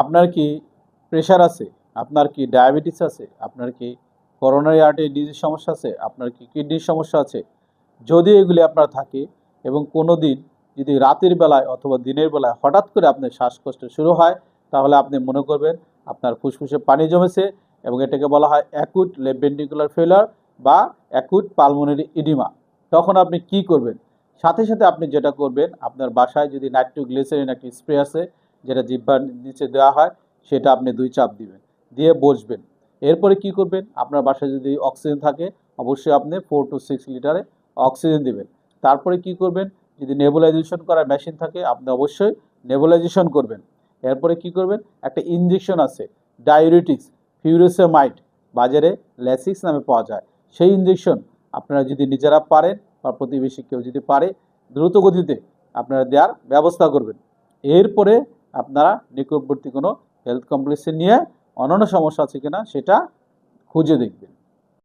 আপনার কি প্রেশার আছে? আপনার কি ডায়াবেটিস আছে? আপনার কি করোনারি আর্টারি ডিজিজ সমস্যা আছে? আপনার কি কিডনির সমস্যা আছে? যদি এগুলি আপনার থাকে এবং কোনো দিন যদি রাতের বেলায় অথবা দিনের বেলায় হঠাৎ করে আপনার শ্বাসকষ্ট শুরু হয়, তাহলে আপনি মনে করবেন আপনার ফুসফুসে পানি জমেছে এবং এটাকে বলা হয় অ্যাকুট লেভেন্টিকুলার ফেলার বা অ্যাকুট পালমোনারি ইডিমা তখন আপনি কি করবেন? সাথে সাথে আপনি যেটা করবেন, আপনার বাসায় যদি নাইট্রোগ্লিসারিন একটি স্প্রে আছে যেটা জিব্বার নিচে দেওয়া হয়, সেটা আপনি দুই চাপ দিবেন। দিয়ে বসবেন। এরপরে কি করবেন? আপনার বাসায় যদি অক্সিজেন থাকে, অবশ্যই আপনি ফোর টু সিক্স লিটারে অক্সিজেন দিবেন। তারপরে কি করবেন? যদি নেবুলাইজেশন করার মেশিন থাকে, আপনি অবশ্যই নেবুলাইজেশন করবেন। এরপরে কি করবেন? একটা ইঞ্জেকশন আছে ডায়ুরেটিক্স ফিউরোসেমাইড বাজারে ল্যাসিক্স নামে পাওয়া যায়। সেই ইঞ্জেকশন আপনারা যদি নিজেরা পারেন, বা প্রতিবেশী কেউ যদি পারে, দ্রুত গতিতে আপনারা দেওয়ার ব্যবস্থা করবেন। এরপরে আপনারা নিকটবর্তী কোনো হেলথ কমপ্লেক্সে নিয়ে অন্যান্য সমস্যা আছে কিনা সেটা খুঁজে দেখবেন।